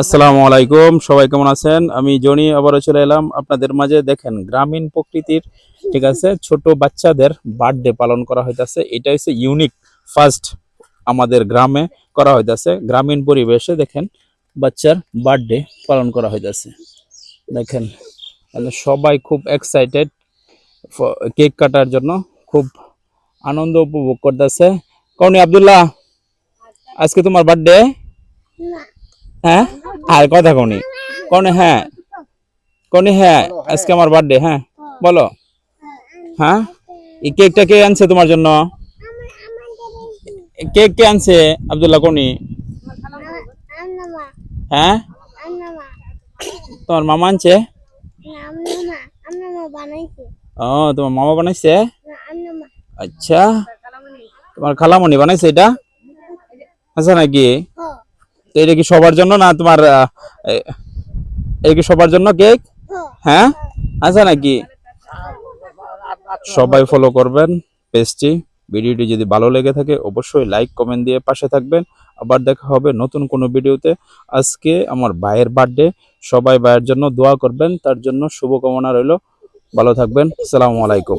আসসালামু আলাইকুম সবাই কেমন আছেন? আমি জনি আবারও চলে এলাম। আপনাদের মাঝে দেখেন গ্রামীণ প্রকৃতির ঠিক আছে ছোট বাচ্চাদের বার্থডে পালন করা হইতাছে। এটা হচ্ছে ইউনিক ফার্স্ট আমাদের গ্রামে করা হইতাছে। গ্রামীণ পরিবেশে দেখেন বাচ্চার বার্থডে পালন করা হইতাছে। দেখেন তাহলে সবাই খুব এক্সাইটেড কেক কাটার জন্য খুব আনন্দ উপভোগ করতেছে। কৌনি আব্দুল্লাহ আজকে তোমার বার্থডে হ্যাঁ? আর কথা কোনি কোনে হ্যাঁ। কোনে হ্যাঁ আজকে আমার বার্থডে হ্যাঁ। বলো। হ্যাঁ? এই কেকটা কে আনছে তোমার জন্য? কেক কে আনছে, আব্দুল্লাহ কোনি হ্যাঁ? তোমার মামা আনছে? ও, তোমার মামা বানাইছে? আচ্ছা। তোমার খালামণি বানাইছে এটা? আচ্ছা নাকি? তো এটা কি সবার জন্য না তোমার এটা কি সবার জন্য কেক? হ্যাঁ? আচ্ছা নাকি? সবাই ফলো করবেন পেজটি। ভিডিওটি যদি ভালো লেগে থাকে, অবশ্যই লাইক কমেন্ট দিয়ে পাশে থাকবেন। আবার দেখা হবে নতুন কোনো ভিডিওতে। আজকে আমার ভাইয়ের বার্থডে সবাই ভাইয়ের জন্য দোয়া করবেন। তার জন্য শুভকামনা রইল। ভালো থাকবেন। আসসালামু আলাইকুম।